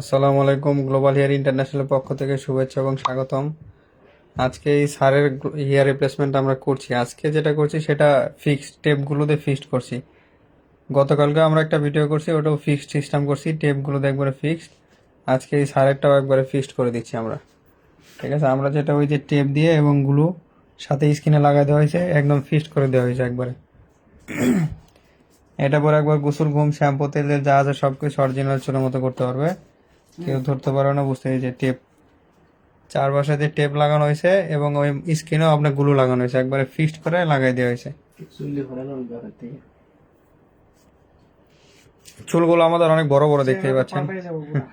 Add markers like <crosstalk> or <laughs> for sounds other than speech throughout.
আসসালামু আলাইকুম global hair international পক্ষ থেকে শুভেচ্ছা এবং স্বাগতম। আজকে এই সারের হেয়ার রিপ্লেসমেন্ট আমরা করছি। আজকে যেটা করছি, সেটা ফিক্সড টেপগুলোতে ফিক্সড করছি। গতকালকে আমরা একটা ভিডিও করছি, ওটাও ফিক্সড সিস্টেম করছি টেপগুলোতে একবারে ফিক্সড আজকে এই সারেরটাও একবারে ফিক্সড করে দিচ্ছি আমরা। ঠিক আছে, আমরা যেটা ওই যে টেপ দিয়ে এবং গ্লু সাথে স্কিনে লাগাই দেওয়া হয়েছে, একদম ফিক্সড করে দেওয়া হয়েছে একবারে। এটা পরে একবার গোসল, ঘুম, শ্যাম্পু, তেল, যা আছে সব কিছু অরিজিনাল চুলের মতো করতে পারবে। কেউ ধরতে পারবে না বুঝতে যে টেপ। চার পাশে টেপ লাগানো হয়েছে এবং ওই স্কিনেও আপনারগুলো লাগানো হয়েছে। একবারে ফিক্সড করে লাগাই দেওয়া হয়েছে। চুলগুলো আমাদের অনেক বড় বড় দেখতে পাচ্ছেন। পুরা।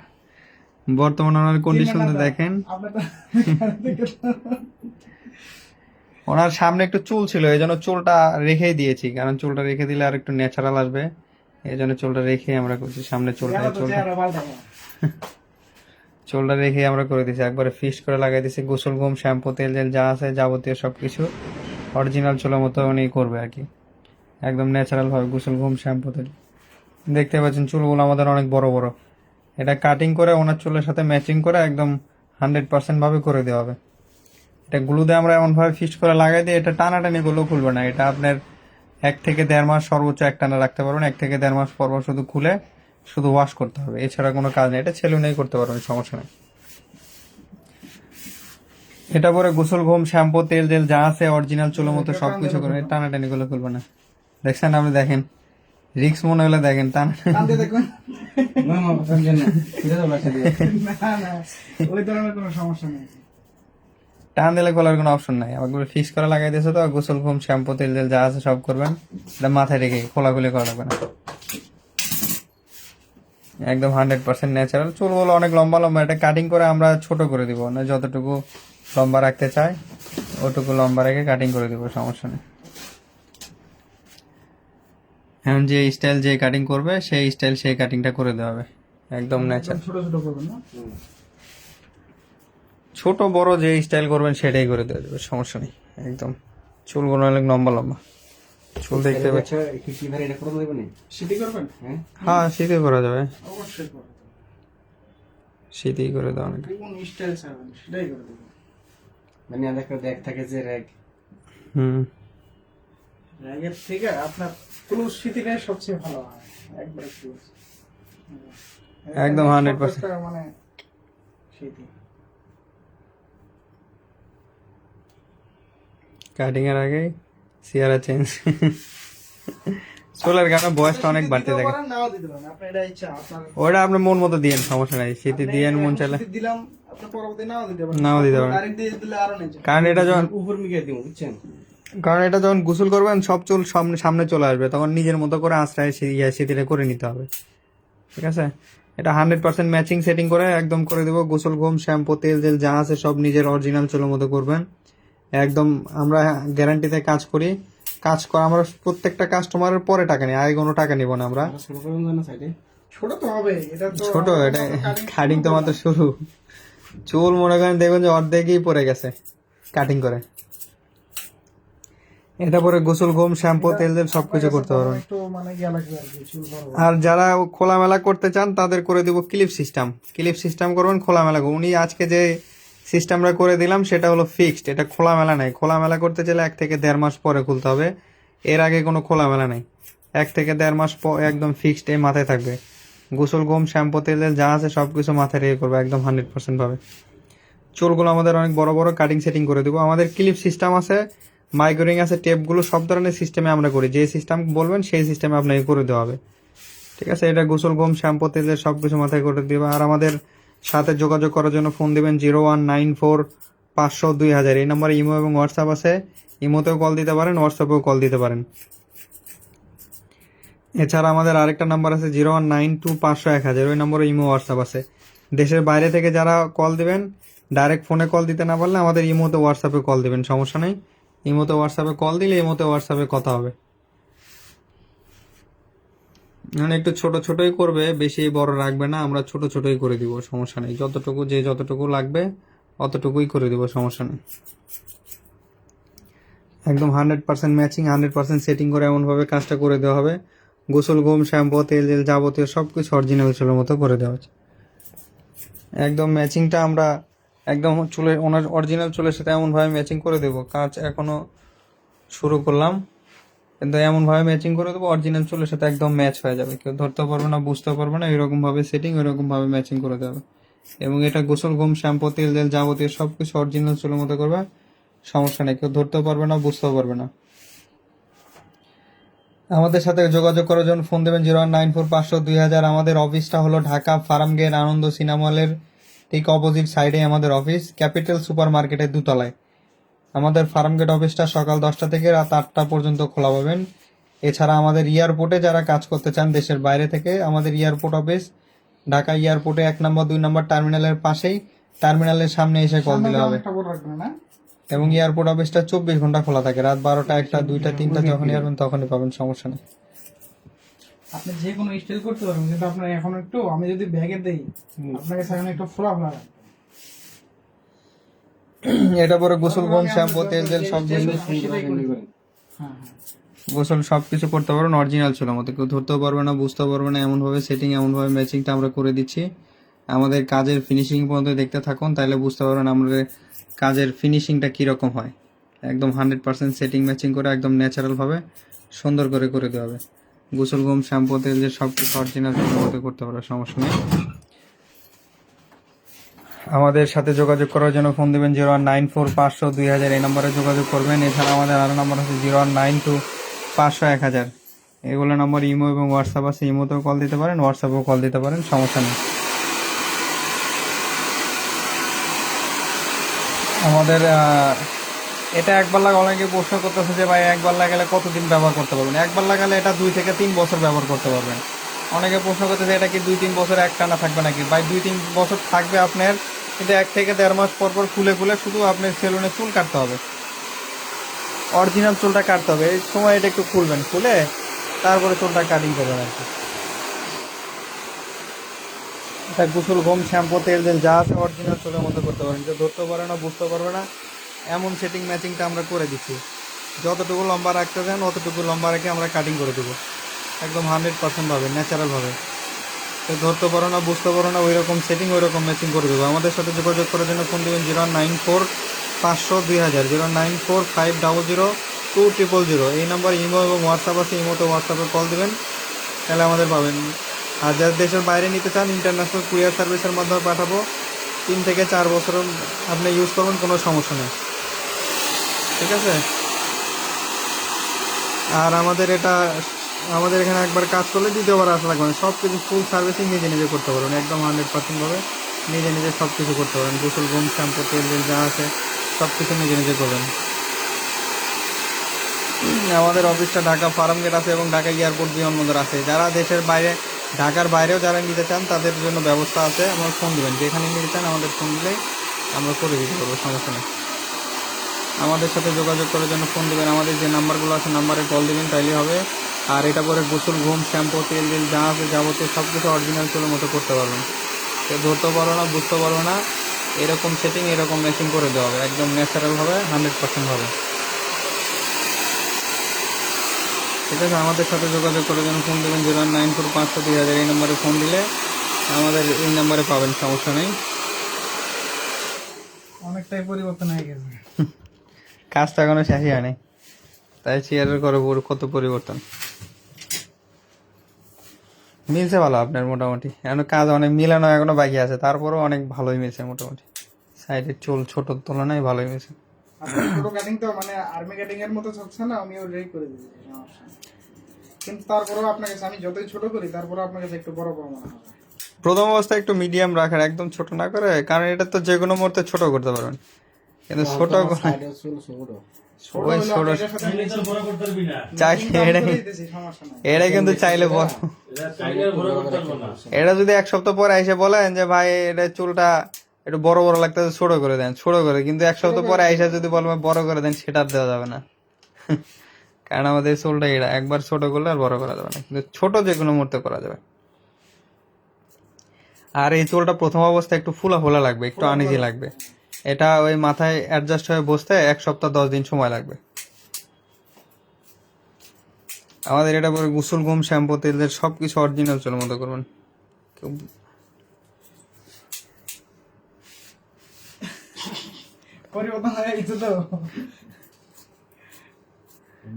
বর্তমানে ওনার কন্ডিশন দেখেন। ওনার সামনে একটু চুল ছিল এই জন্য চুলটা রেখেই দিয়েছি। কারণ চুলটা রেখে দিলে আর একটু ন্যাচারাল আসবে। এই জন্য চুলটা রেখে আমরা করছি। সামনে চুলটা চুলটা। চুলটা রেখে আমরা করে দিছি একবারে ফিক্সড করে লাগাই দিছি গোসল, ঘুম, শ্যাম্পু, তেল, জেল যা আছে, যাবতীয় সব কিছু অরিজিনাল চুলের মতো উনি করবে আর কি। একদম ন্যাচারাল ভাবে গোসল, ঘুম, শ্যাম্পু, তেল। দেখতে পাচ্ছেন, চুলগুলো আমাদের অনেক বড় বড়। এটা কাটিং করে ওনার চুলের সাথে ম্যাচিং করে একদম হান্ড্রেড পার্সেন্ট ভাবে করে দেওয়া হবে। এটা গ্লু দিয়ে আমরা এমনভাবে ফিক্সড করে লাগাই দিই এটা টানাটানি গুলো খুলবে না। এটা আপনার এক থেকে দেড় মাস সর্বোচ্চ এক টানা রাখতে পারবেন। এক থেকে দেড় মাস পর শুধু খুলে শুধু ওয়াশ করতে হবে। এছাড়া কোনো কাজ নেই। এটা ছেলে নেই করতে পারবেন সমস্যা নেই। এটা পরে গোসল ঘুম শ্যাম্পু তেল জেল যা আছে অরিজিনাল চুলের মতো সবকিছু করে। টানাটানি গুলো খুলবে না। দেখছেন আপনি দেখেন। রিক্স মনে হলে দেখেন টানা টান দিলে খোলার কোনো অপশন নাই। আবার ফিক্স করে লাগাই দিয়েছে তো। গোসল ঘুম শ্যাম্পু তেল জেল যা আছে সব করবেন। এটা মাথায় রেখে খোলাখুলি করা লাগবে না। একদম হান্ড্রেড পার্সেন্ট ন্যাচারাল চুলগুলো অনেক লম্বা লম্বা এটা কাটিং করে আমরা ছোট করে দিব না যতটুকু লম্বা রাখতে চাই ওটুকু লম্বা রেখে কাটিং করে দিব সমস্যা নেই। এখন যে স্টাইল যে কাটিং করবে সেই স্টাইল সেই কাটিংটা করে দেওয়া হবে একদম ন্যাচারাল ছোট ছোট করবেন না? ছোট বড় যে স্টাইল করবেন সেটাই করে দেওয়া যাবে সমস্যা নেই একদম। চুলগুলো অনেক লম্বা লম্বা। চুল দেখতে পাচ্ছি আচ্ছা কি কি ভাই এটা করে দেবেন সেটি করবেন? হ্যাঁ? হ্যাঁ শীতে করা যাবে। অবশ্যই করবেন। শীতেই করে দেওয়া অনেক কোন স্টাইল চাইবেন, সেটাই করে দেবো। মানে একটা দেখ থাকে যে র্যাক হুম। র্যাগের থেকে আপনার ক্লোজ স্মৃতিটাই সবচেয়ে ভালো হয়। একবারে একদম 100% মানে কাটিং এর আগে সিয়ারা চেঞ্জ চুলের গানে বয়সটা অনেক বাড়তে থাকে। ওটা আপনার মন মতো দিয়েন সমস্যা নাই। শীতে দিয়েন মন দিলাম নাও দিতে পারেন। কারণ এটা যখন উপর মিগে দিব বুঝছেন? কারণ এটা যখন গোসল করবেন সব চুল সামনে সামনে চলে আসবে। তখন নিজের মতো করে আশ্রয় শীতিটা করে নিতে হবে। ঠিক আছে? এটা হান্ড্রেড পার্সেন্ট ম্যাচিং সেটিং করে একদম করে দেবো। গোসল ঘুম শ্যাম্পু তেল তেল যা আছে সব নিজের অরিজিনাল চুলের মতো করবেন। একদম আমরা গ্যারান্টিতে কাজ করি। কাজ করা আমরা প্রত্যেকটা কাস্টমারের পরে টাকা নিই আগে কোনো টাকা নিব না আমরা। ছোট তো হবে এটা তো ছোট এটা কাটিং তো মাত্র শুরু। চুল মনে করেন দেখবেন যে অর্ধেকই পড়ে গেছে কাটিং করে। এটা পরে গোসল ঘুম শ্যাম্পু তেল তেল সবকিছু করতে পারবেন মানে আর যারা খোলামেলা করতে চান তাদের করে দিব ক্লিপ সিস্টেম ক্লিপ সিস্টেম করবেন খোলামেলা উনি আজকে যে সিস্টেমটা করে দিলাম, সেটা হলো ফিক্সড এটা খোলামেলা নাই। খোলামেলা করতে চাইলে এক থেকে দেড় মাস পরে খুলতে হবে। এর আগে কোনো খোলামেলা নাই। এক থেকে দেড় মাস পর একদম ফিক্সড এই মাথায় থাকবে। গোসল গোম শ্যাম্পু, তেল, যা আছে সব কিছু মাথায় রেখে করবে, একদম হান্ড্রেড পার্সেন্ট ভাবে। চুলগুলো আমাদের অনেক বড় বড় কাটিং সেটিং করে দেবো। আমাদের ক্লিপ সিস্টেম আছে মাইক্রোরিং আছে টেপগুলো সব ধরনের সিস্টেমে আমরা করি। যে সিস্টেম বলবেন, সেই সিস্টেমে আপনাকে করে দেওয়া হবে। ঠিক আছে? এটা গোসল গোম শ্যাম্পু, তেলের সব কিছু মাথায় করে দেবে। আর আমাদের সাথে যোগাযোগ করার জন্য ফোন দিবেন জিরো ওয়ান নাইন ফোর পাঁচশো দুই হাজার। এই নম্বরে ইমো এবং হোয়াটসঅ্যাপ আছে। ইমোতেও কল দিতে পারেন, হোয়াটসঅ্যাপেও কল দিতে পারেন। এছাড়া আমাদের আরেকটা নাম্বার আছে জিরো ওয়ান নাইন টু পাঁচশো এক হাজার। ওই নম্বরে ইমো, হোয়াটসঅ্যাপ আছে। দেশের বাইরে থেকে যারা কল দিবেন, ডাইরেক্ট ফোনে কল দিতে না পারলে আমাদের ইমোতে, হোয়াটসঅ্যাপে কল দিবেন, সমস্যা নেই। ইমোতে, হোয়াটসঅ্যাপে কল দিলে ইমোতে, হোয়াটসঅ্যাপে কথা হবে। মানে একটু ছোট ছোটই করবে, বেশি বড় রাখবে না, আমরা ছোট ছোটই করে দিব, সমস্যা নেই। যতটুকু, যে যতটুকু লাগবে, অতটুকুই করে দিব, সমস্যা নেই। একদম hundred percent matching hundred percent setting করে এমনভাবে কাজটা করে দেওয়া হবে। গোসল, ঘুম, শ্যাম্পু, তেল তেল যাবতীয় সব কিছু অরিজিনাল ছিল মতো করে দেওয়া হচ্ছে একদম ম্যাচিংটা আমরা একদম চুলের, ওনার অরিজিনাল চুলের সাথে এমনভাবে ম্যাচিং করে দেবো। কাজ এখনও শুরু করলাম। কিন্তু এমনভাবে ম্যাচিং করে দেবো অরিজিনাল চুলের সাথে একদম ম্যাচ হয়ে যাবে। কেউ ধরতে পারবে না, বুঝতে পারবে না, এরকমভাবে সেটিং এরকমভাবে ম্যাচিং করে দেবে। এবং এটা গোসল, ঘুম, শ্যাম্পু, তেল তেল যাবতীয় সব কিছু অরিজিনাল চুলের মতো করবে, সমস্যা নেই। কেউ ধরতেও পারবে না, বুঝতেও পারবে না। আমাদের সাথে যোগাযোগ করার জন্য ফোন দেবেন জিরো ওয়ান নাইন ফোর পাঁচশো দুই হাজার। আমাদের অফিসটা হলো Dhaka farm gate Ananda cinema হলের ঠিক অপোজিট সাইডে আমাদের অফিস, ক্যাপিটাল সুপার মার্কেটের দুতলায়। আমাদের ফার্ম গেট অফিসটা সকাল দশটা থেকে রাত আটটা পর্যন্ত খোলা পাবেন। এছাড়া আমাদের এয়ারপোর্টে যারা কাজ করতে চান দেশের বাইরে থেকে আমাদের এয়ারপোর্ট অফিস ঢাকা এয়ারপোর্টে এক নম্বর দুই নম্বর টার্মিনালের পাশেই টার্মিনালের সামনে এসে কল দিলে হবে। এবং এয়ারপোর্ট অফিসটা চব্বিশ ঘণ্টা খোলা থাকে রাত বারোটা একটা দুইটা তিনটা যখনই আসবেন তখনই পাবেন সমস্যা নেই। আপনি যে কোনো স্টাইল করতে পারবেন কিন্তু আপনার এখন একটু আমি যদি ব্যাগে দেই আপনাকে সেখানে একটু ফোলা ফোলা <clears throat> এটা পরে গোসল গম শ্যাম্পু তেল তেল সব কিছু। হ্যাঁ হ্যাঁ। গোসল সব কিছু করতে পারবেন অরিজিনাল ছিল। মতো কেউ ধরতেও পারবে না বুঝতেও পারবে না এমনভাবে সেটিং এমনভাবে ম্যাচিংটা আমরা করে দিচ্ছি। আমাদের কাজের ফিনিশিং পর্যন্ত দেখতে থাকুন তাহলে বুঝতে পারবেন আমাদের কাজের ফিনিশিংটা কীরকম হয়। একদম হান্ড্রেড পার্সেন্ট সেটিং ম্যাচিং করে একদম ন্যাচারালভাবে সুন্দর করে করে দেওয়া হবে। গোসল গম শ্যাম্পু তেল যে সব কিছু অরিজিনাল মতো করতে পারবে সমস্যা নেই। আমাদের সাথে যোগাযোগ করার জন্য ফোন দেবেন জিরো ওয়ান নাইন ফোর পাঁচশো দুই হাজার এই নম্বরে যোগাযোগ করবেন। এছাড়া আমাদের আরও নম্বর হচ্ছে জিরো ওয়ান নাইন টু পাঁচশো এক হাজার। এগুলো নম্বর ইমো এবং হোয়াটসঅ্যাপ আছে, ইমোতেও কল দিতে পারেন, হোয়াটসঅ্যাপেও কল দিতে পারেন, সমস্যা নেই। আমাদের এটা একবার লাগা অনেকে প্রশ্ন করতেছে যে ভাই একবার লাগালে কতদিন ব্যবহার করতে পারবেন? একবার লাগালে এটা দুই থেকে তিন বছর ব্যবহার করতে পারবেন। অনেকে প্রশ্ন করতেছে, এটা কি দুই তিন বছর এক টানা থাকবে নাকি? ভাই, দুই তিন বছর থাকবে আপনার কিন্তু এক থেকে দেড় মাস পর পর খুলে খুলে শুধু আপনার সেলুনে চুল কাটতে হবে। অরিজিনাল চুলটা কাটতে হবে। এই সময় এটা একটু খুলবেন, খুলে তারপরে চুলটা কাটিং করবেন আর কি। এটা গোসল, ঘুম, শ্যাম্পু, তেল তেল, যা আছে অরিজিনাল চুলের মতো করতে পারেন। যে ধরতে পারে না বুঝতে পারবে না। এমন সেটিং ম্যাচিংটা আমরা করে দিচ্ছি। যতটুকু লম্বা রাখতে চান অতটুকু লম্বা রেখে আমরা কাটিং করে দেবো। একদম হান্ড্রেড পার্সেন্ট ভাবে ন্যাচারাল ভাবে। কেউ ধরতে পারো না, বুঝতে পারো না ওই রকম সেটিং ওই রকম ম্যাচিং করে দেবো। আমাদের সাথে যোগাযোগ করার জন্য ফোন দেবেন জিরো নাইন ফোর পাঁচশো দুই হাজার, zero nine four five double zero two triple zero. এই নাম্বার ইমো এবং হোয়াটসঅ্যাপ আছে, ইমোতে হোয়াটসঅ্যাপে কল দেবেন, তাহলে আমাদের পাবেন। আর যারা দেশের বাইরে নিতে চান ইন্টারন্যাশনাল কুরিয়ার সার্ভিসের মাধ্যমে পাঠাবো, তিন থেকে চার বছর আপনি ইউজ করবেন, কোনো সমস্যা নেই। ঠিক আছে? আর আমাদের এটা আমাদের এখানে একবার কাজ করলে দ্বিতীয়বার আসা লাগবে না। সব কিছু ফুল সার্ভিসিং নিজে নিজে করতে পারবেন। একদম হান্ড্রেড পার্সেন্টভাবে নিজে নিজে সব কিছু করতে পারবেন। গোসল, ঘুম, শ্যাম্পু, তেল তেল যা আছে সব কিছু নিজে নিজে করবেন। আমাদের অফিসটা ঢাকা ফার্ম গেট আছে এবং ঢাকা এয়ারপোর্ট বিমানবন্দর আছে। যারা দেশের বাইরে, ঢাকার বাইরেও যারা নিতে চান, তাদের জন্য ব্যবস্থা আছে। আমার ফোন দেবেন। যেখানে নিতে চান, আমাদের ফোন দিলেই আমরা করে দিতে পারব, সমস্যা নেই। আমাদের সাথে যোগাযোগ করার জন্য ফোন দেবেন। আমাদের যে নাম্বারগুলো আছে নাম্বারে কল দিবেন তাইলে হবে। আর এটা পরে গোসল ঘুম শ্যাম্পু তেল তেল যা আছে যাবতীয় সব কিছু অরিজিনাল চুলের মতো করতে পারবেন। ধরতে পারো না বুঝতে পারো না। এরকম সেটিং এরকম ম্যাচিং করে দেওয়া হবে। একদম ন্যাচারাল হবে হান্ড্রেড পার্সেন্ট হবে ঠিক আছে আমাদের সাথে যোগাযোগ করার জন্য ফোন দেবেন জিরো নাইন ফোর পাঁচশো দুই হাজার এই নম্বরে ফোন দিলে আমাদের এই নাম্বারে পাবেন সমস্যা নেই। অনেকটাই পরিবর্তন হয়ে গেছে। <laughs> কাজটা এখনও শেষই হয়নি। তাই চেয়ারের করে কত পরিবর্তন। মিলছে ভালো আপনার মোটামুটি। এখন কাজ অনেক মিলানো এখনও বাকি আছে তারপরেও অনেক ভালোই মিলছে মোটামুটি। সাইডের চুল ছোটোর তুলনায় ভালোই মিলছে। কাটিং তো মানে আর্মি কাটিং এর মতো চলছে না আমি ওটাই করে দিয়েছি কিন্তু তারপরেও আপনার কাছে আমি যতই ছোট করি কাছে একটু বড় বড় মনে হবে প্রথম অবস্থায় একটু মিডিয়াম রাখার একদম ছোট না করে কারণ এটা তো যে কোনো মুহূর্তে ছোট করতে পারবেন। কিন্তু ছোট। করে- ছোট ছোট ওই এটা কিন্তু চাইলে বড় এটা যদি এক সপ্তাহ পরে এসে বলেন যে ভাই এটা চুলটা একটু বড় বড় লাগতেছে ছোট করে দেন ছোট করে। কিন্তু এক সপ্তাহ পরে এসে যদি বলবেন বড় করে দেন সেটা দেওয়া যাবে না। <laughs> কারণ আমাদের চুলটা এটা একবার ছোট করলে আর বড় করা যাবে না। কিন্তু ছোট যে কোনো মুহূর্তে করা যাবে। আর এই চুলটা প্রথম অবস্থায় একটু ফুলা ফুলা লাগবে একটু আনিজি লাগবে। এটা ওই মাথায় অ্যাডজাস্ট হয়ে বসতে এক সপ্তাহ দশ দিন সময় লাগবে। আমাদের এটা পরে গুসল গুম শ্যাম্পু তেলদের সব কিছু অরিজিনাল চুল মতো করবেন। পরিবর্তন হয়ে গেছে তো।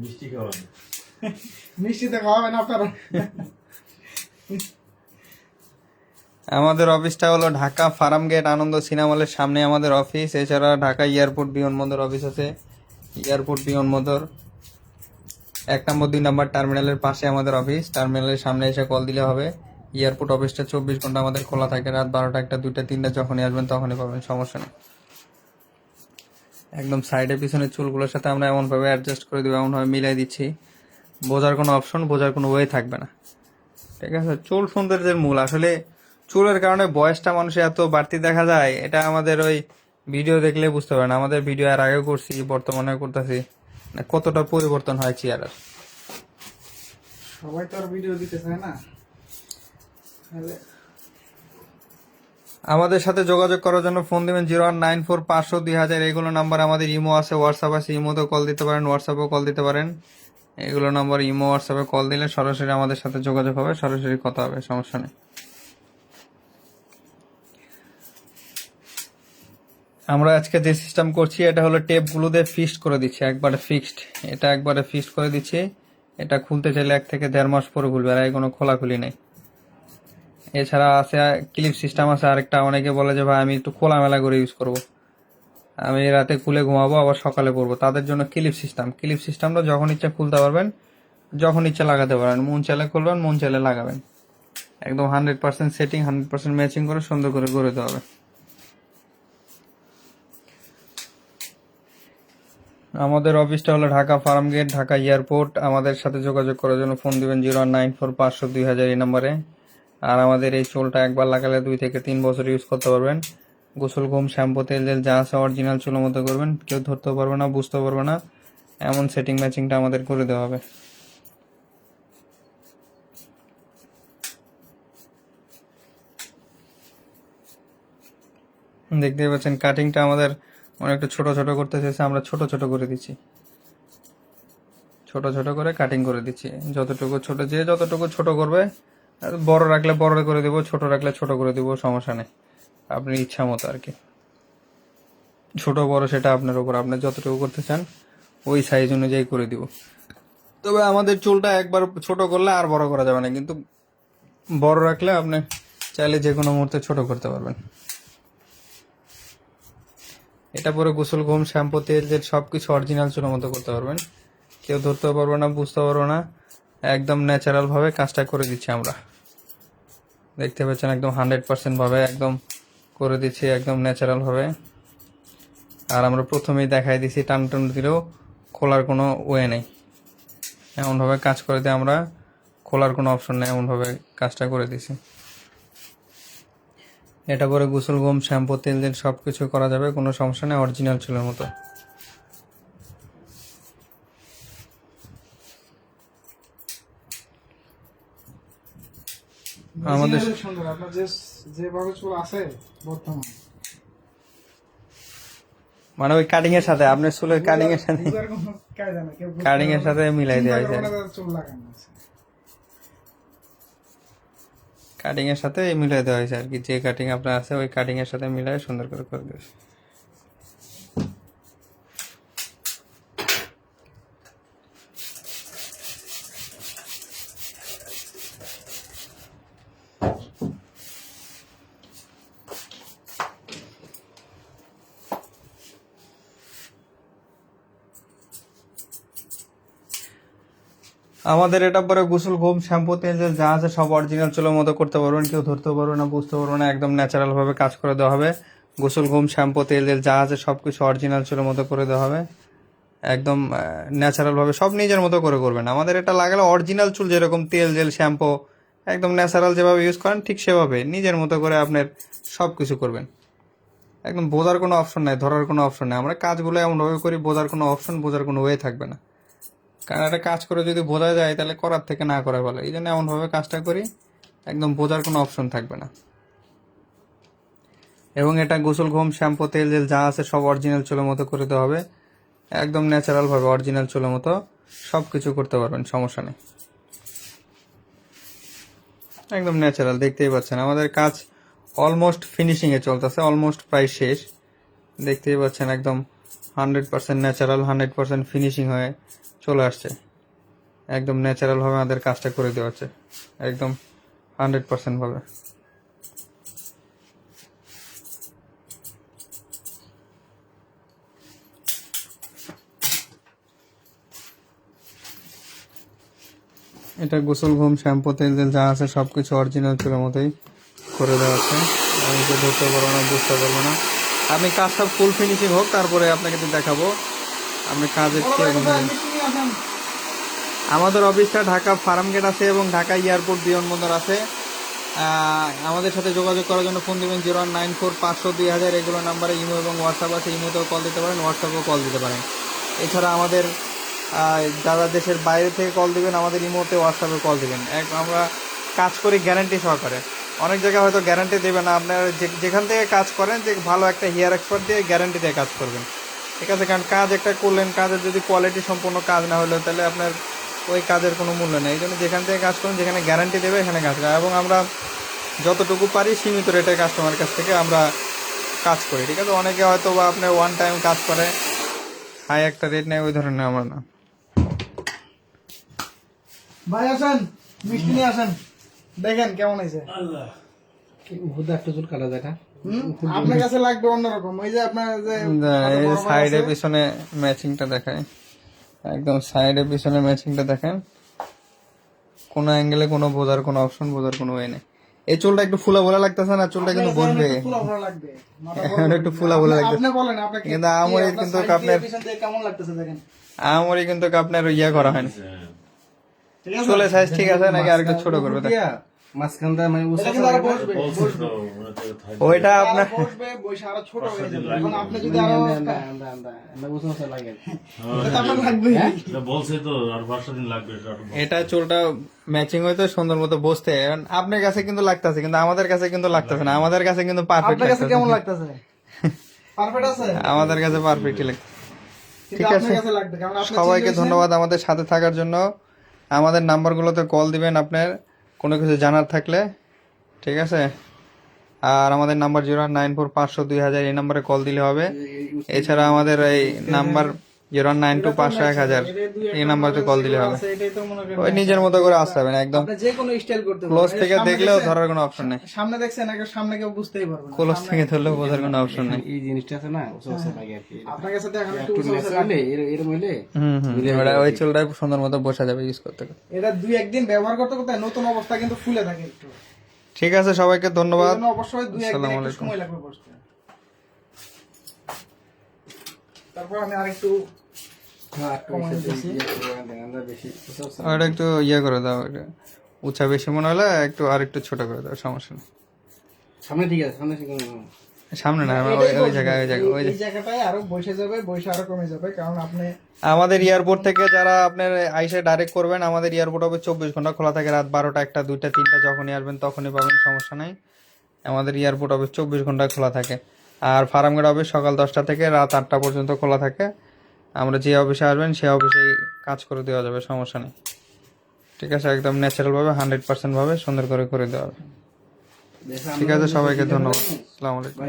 মিষ্টি মিষ্টি তো খাওয়াবেন আপনারা। আমাদের অফিসটা হলো Dhaka farm gate Ananda cinema হলের সামনে আমাদের অফিস। এছাড়া ঢাকা এয়ারপোর্ট বিমানবন্দর অফিস আছে। এয়ারপোর্ট বিমানবন্দর, এক নম্বর, দুই নম্বর টার্মিনালের পাশে আমাদের অফিস। টার্মিনালের সামনে এসে কল দিলে হবে। এয়ারপোর্ট অফিসটা চব্বিশ ঘণ্টা আমাদের খোলা থাকে। রাত বারোটা একটা, দুইটা, তিনটা যখনই আসবেন তখনই পাবেন, সমস্যা নেই। একদম সাইডে পিছনে চুলগুলোর সাথে আমরা এমনভাবে অ্যাডজাস্ট করে দেবো, এমনভাবে মিলাই দিচ্ছি। বোঝার কোনো অপশন বোঝার কোনো ওয়ে থাকবে না। ঠিক আছে? চুল সৌন্দর্যের মূল। আসলে চুলের কারণে বয়সটা মানুষের এত বাড়তি দেখা যায় এটা আমাদের ওই ভিডিও দেখলে বুঝতে পারেন আমাদের ভিডিও আর আগেও করছি বর্তমানে করতেছি। কতটা পরিবর্তন হয় চেয়ারের সবাই তো আর ভিডিও দিতে চায় না? আমাদের সাথে যোগাযোগ করার জন্য ফোন দিবেন জিরো ওয়ান নাইন ফোর পাঁচশো দুই হাজার এগুলো নাম্বার আমাদের ইমো আছে হোয়াটসঅ্যাপ আছে ইমোতেও কল দিতে পারেন হোয়াটসঅ্যাপেও কল দিতে পারেন। এগুলো নাম্বার ইমো হোয়াটসঅ্যাপে কল দিলে সরাসরি আমাদের সাথে যোগাযোগ হবে সরাসরি কথা হবে সমস্যা নেই। আমরা আজকে যে সিস্টেম করছি, এটা হলো টেপ টেপগুলো দিয়ে ফিক্সড করে দিচ্ছি, একবারে ফিক্সড এটা একবারে ফিক্সড করে দিচ্ছি। এটা খুলতে চাইলে এক থেকে দেড় মাস পরে খুলবে, আর কোনো খোলাখুলি নেই। এছাড়া আছে ক্লিপ সিস্টেম আছে, আরেকটা অনেকে বলে যে, ভাই, আমি একটু খোলামেলা করে ইউজ করব। আমি রাতে খুলে ঘুমাবো, আবার সকালে পড়ব। তাদের জন্য ক্লিপ সিস্টেম ক্লিপ সিস্টেমটা যখন ইচ্ছা খুলতে পারবেন, যখন ইচ্ছা লাগাতে পারেন। মন চাইলে খুলবেন, মন চাইলে লাগাবেন। একদম hundred percent setting hundred percent matching করে সুন্দর করে করে দিতে হবে। আমাদের অফিসটা হলো Dhaka farm gate Dhaka airport আমাদের সাথে যোগাযোগ করার জন্য ফোন দিবেন জিরো নাইন ফোর পাঁচশো দুই হাজার এই নম্বরে আর আমাদের এই চুলটা একবার লাগালে দুই থেকে তিন বছর ইউজ করতে পারবেন। গোসল, ঘুম, শ্যাম্পু, তেল জেল যা আছে অরিজিনাল চুলের মতো করবেন। কেউ ধরতে পারবে না, বুঝতে পারবে না। এমন সেটিং ম্যাচিংটা আমাদের করে দেওয়া হবে। দেখতেই পাচ্ছেন কাটিংটা আমাদের অনেকটা ছোট ছোট করতে চেয়েছে আমরা ছোট ছোট করে দিচ্ছি। ছোট ছোট করে কাটিং করে দিচ্ছি। যতটুকু ছোট, যে যতটুকু ছোট করবে বড় রাখলে বড় করে দেবো, ছোট রাখলে ছোট করে দেবো, সমস্যা নেই। আপনি ইচ্ছা মতো আর কি। ছোট বড় সেটা আপনার উপর, আপনি যতটুকু করতে চান, ওই সাইজ অনুযায়ী করে দিব। তবে আমাদের চুলটা একবার ছোট করলে আর বড় করা যাবে না, কিন্তু বড় রাখলে আপনি চাইলে যে কোনো মুহূর্তে ছোট করতে পারবেন। এটা পরে গোসল, ঘুম, শ্যাম্পু, তেল জেল সব কিছু অরিজিনাল চুলের মতো করতে পারবেন। কেউ ধরতে পারবে না, বুঝতে পারব না। একদম ন্যাচারালভাবে কাজটা করে দিচ্ছি আমরা। দেখতে পাচ্ছেন একদম হান্ড্রেড পার্সেন্ট ভাবে একদম করে দিচ্ছি, একদম ন্যাচারালভাবে আর আমরা প্রথমেই দেখাই দিছি, টান টান দিলেও খোলার কোনো ওয়ে নেই। এমনভাবে কাজ করে দিয়ে আমরা খোলার কোনো অপশন নেই, এমনভাবে কাজটা করে দিছি। এটা পরে গোসল গম শ্যাম্পু তেল তেল সব কিছু করা যাবে কোনো সমস্যা নেই অরিজিনাল চুলের মতো। আমাদের- সুন্দর আপনার যে যেভাবে চুল আছে বর্তমান। মানে ওই কাটিং এর সাথে আপনার চুলের কাটিং এর সাথে কাটিং এর সাথে মিলাই দেওয়া চুল লাগানো আছে। কাটিং এর সাথে মিলাই দেওয়া হয়েছে আর কি। যে কাটিং আপনার আছে, ওই কাটিংয়ের সাথে মিলাই সুন্দর করে করে দিয়েছে। আমাদের এটা পরে গোসল, ঘুম, শ্যাম্পু, তেল যা আছে সব অরিজিনাল চুলের মতো করতে পারবেন, কেউ ধরতে পারবে না, বুঝতে পারবে না, একদম ন্যাচারাল ভাবে কাজ করে দেওয়া হবে। গোসল, ঘুম, শ্যাম্পু, তেল জেল যা আছে সব কিছু অরিজিনাল চুলের মতো করে দেওয়া হবে। একদম ন্যাচারাল ভাবে সব নিজের মতো করে করবেন। আমাদের এটা লাগালে অরিজিনাল চুল যেরকম তেল জেল শ্যাম্পু, একদম ন্যাচারাল যেভাবে ইউজ করেন, ঠিক সেভাবে নিজের মতো করে আপনার সব কিছু করবেন। একদম বোঝার কোনো অপশন নাই, ধরার কোনো অপশন নাই। আমরা কাজগুলো এমনভাবে করি, বোঝার কোনো অপশন বোঝার কোনো ওয়ে থাকবে না। কারণ একটা কাজ করে যদি বোঝা যায়, তাহলে করার থেকে না করা ভালো। এই জন্য এমনভাবে কাজটা করি, একদম বোঝার কোনো অপশন থাকবে না। এবং এটা গোসল, ঘুম, শ্যাম্পু, তেল, জেল যা আছে সব অরিজিনাল চুলের মতো করে দেওয়া হবে। একদম ন্যাচারালভাবে অরিজিনাল চুলের মতো সব কিছু করতে পারবেন, সমস্যা নেই। একদম ন্যাচারাল দেখতেই পাচ্ছেন। আমাদের কাজ অলমোস্ট ফিনিশিংয়ে চলতেছে অলমোস্ট প্রায় শেষ। দেখতেই পাচ্ছেন একদম hundred percent natural hundred percent finishing হয়ে চলে আসছে। একদম ন্যাচারালভাবে আমাদের কাজটা করে দেওয়া হচ্ছে। একদম হান্ড্রেড পার্সেন্ট ভাবে। এটা গোসল, ঘুম, শ্যাম্পু, তেল তেল যা আছে সব কিছু অরিজিনাল চুলের মতোই করে দেওয়া আছে আমি তো ধরতে পারব না, বুঝতে পারব না। আমি কাজটা ফুল ফিনিশিং হোক, তারপরে আপনাকে দেখাবো। আপনি কাজের কি আমাদের অফিসটা ঢাকা ফার্ম গেট আছে এবং ঢাকা এয়ারপোর্ট বিমানবন্দর আছে। আমাদের সাথে যোগাযোগ করার জন্য ফোন দেবেন জিরো নাইন ফোর পাঁচশো দুই হাজার। এগুলো নাম্বারে ইমো এবং হোয়াটসঅ্যাপ আছে, ইমোতেও কল দিতে পারেন, হোয়াটসঅ্যাপেও কল দিতে পারেন। এছাড়া আমাদের যারা দেশের বাইরে থেকে কল দিবেন, আমাদের ইমোতে, হোয়াটসঅ্যাপে কল দিবেন। এক, আমরা কাজ করি গ্যারান্টি সহকারে। অনেক জায়গায় হয়তো গ্যারান্টি দেবে না। আপনারা যেখান থেকে কাজ করেন, যে ভালো একটা হেয়ার এক্সপার্ট দিয়ে গ্যারান্টি দিয়ে কাজ করবেন। ঠিক আছে কারণ কাজ একটা করলেন কাজের যদি কোয়ালিটি সম্পূর্ণ কাজ না হলো তাহলে আপনার ওই কাজের কোনো মূল্য নেই। এই জন্য যেখান থেকে কাজ করুন যেখানে গ্যারান্টি দেবে এখানে কাজ করা। এবং আমরা যতটুকু পারি সীমিত রেটে কাস্টমার কাছ থেকে আমরা কাজ করি ঠিক আছে? অনেকে হয়তো বা আপনার ওয়ান টাইম কাজ করে হাই একটা রেট নেয় ওই ধরনের আমরা না। ভাই আসেন মিষ্টি নিয়ে আসেন। দেখেন কেমন হয়েছে। হুদা একটা চুল কাটা হুম? আপনার কাছে লাগবে অন্যরকম। ওই যে আপনার যে এই সাইডে পিছনে ম্যাচিংটা দেখায় একদম সাইডে পিছনে ম্যাচিংটা দেখেন। কোনো অ্যাঙ্গেলে কোনো বোঝার কোনো অপশন বোঝার কোনো ওয়ে নেই। এই চুলটা একটু ফুলা ভোলা লাগতেছে না? চুলটা কিন্তু আপনার একটু ফুলা এখন একটু লাগবে। আপনাকে কিন্তু আমার কিন্তু আপনার- কেমন লাগতেছে দেখেন? আমারই কিন্তু আপনার ইয়ে করা হয়নি। ঠিক আছে? চুলের সাইজ ঠিক আছে নাকি আর একটু ছোট করবে? দিয়া, মানে ওইটা আপনার বসবে বসে আরও ছোট হয়ে যাবে। এখন আপনি যদি আরও আন্দা, আন্দা, আন্দা, আন্দা, আন্দা উঁচু উঁচু লাগে। এটা তো বলছে তো আর পাঁচশো দিন লাগবে এটা একটু বল। এটা চুলটা ম্যাচিং হয়তো সুন্দর মতো বসতে। আপনার কাছে কিন্তু লাগতেছে কিন্তু আমাদের কাছে কিন্তু লাগতেছে না। আমাদের কাছে কিন্তু পারফেক্ট আপনার কাছে কেমন লাগতেছে? পারফেক্ট আছে? <laughs> আমাদের কাছে পারফেক্টই লাগছে ঠিক আছে। আপনার কাছে লাগবে কারণ আপনি সবাইকে ধন্যবাদ আমাদের সাথে থাকার জন্য। আমাদের নাম্বারগুলোতে কল দিবেন আপনার। কোনো কিছু জানার থাকলে ঠিক আছে? আর আমাদের নাম্বার জিরো নাইন ফোর পাঁচশো দুই হাজার এই নাম্বারে কল দিলে হবে। এছাড়া আমাদের এই নাম্বার জিরো নাইন টু পাঁচশো এক হাজার। এই নাম্বারতে কল দিলে হবে। আছে, এটাই তো মনে করেন ওই নিজের মতো করে আসতে হবে না একদম যে কোনো স্টাইল করতে ক্লোজ থেকে দেখলেও ধরার কোনো অপশন নেই। সামনে দেখছেন আগে সামনে কেউ বুঝতেই পারবে না। ক্লোজ থেকে ধরলেও বোঝার কোনো অপশন নেই। এই জিনিসটা আছে না উঁচু উঁচু লাগে আর কি। আপনার কাছে দেখানো একটু একটু উঁচু উঁচু ন্যাচারাল লাগে। হলে, এর- এরম হলে, হুম হুম। ওই চুলটা সুন্দর মতো বসা যাবে ইউজ করতে করতে। এটা দুই একদিন ব্যবহার করতে করতে নতুন অবস্থা কিন্তু ফুলে থাকে একটু। ঠিক আছে সবাইকে ধন্যবাদ। অবশ্যই দুই একদিন একটু আলাইকুম। সময় লাগবে বসতে। তারপর আমি আরেকটু ওটা একটু ইয়ে করে দাও ওটা উঁচা বেশি মনে হলে একটু আর একটু ছোট করে দাও সমস্যা নেই। সামনে ঠিক আছে সামনে ঠিক সামনে না আমার ওই জায়গায় ওই জায়গায় ওই জায়গাটায় আরও বসে যাবে বসে আরও কমে যাবে কারণ আপনি আমাদের এয়ারপোর্ট থেকে যারা আপনার আইসে ডাইরেক্ট করবেন আমাদের এয়ারপোর্ট হবে চব্বিশ ঘণ্টা খোলা থাকে রাত বারোটা একটা দুইটা তিনটা যখনই আসবেন তখনই পাবেন সমস্যা নাই। আমাদের এয়ারপোর্ট হবে চব্বিশ ঘণ্টা খোলা থাকে। আর ফার্মগেট অফিস সকাল দশটা থেকে রাত আটটা পর্যন্ত খোলা থাকে। আমরা যে অফিসে আসবেন সে অফিসেই কাজ করে দেওয়া যাবে সমস্যা নেই। ঠিক আছে একদম ন্যাচারালভাবে হান্ড্রেড পার্সেন্টভাবে সুন্দর করে করে দেওয়া হবে ঠিক আছে সবাইকে ধন্যবাদ। আসসালামু আলাইকুম।